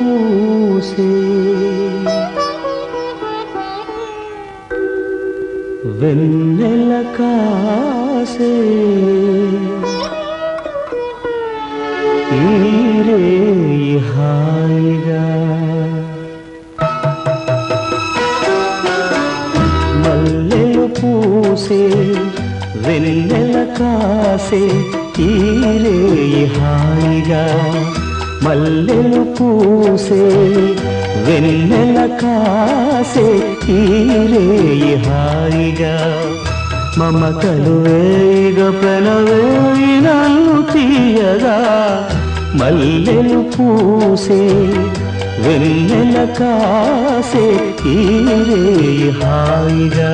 పూసే. వెన్నెల కాసే. ఈరే హాయిగా. మల్లెలు పూసే వెన్నెల కాసే ఈరే హాయిగా. మల్లెలు పూసే వెన్నెల కాసే ఈరే హాయిగా. మమతలు వేగ ప్రణవేయి నన్ను తీయగా. మల్లెలు పూసే వెన్నెల కాసే ఈరే హాయిగా.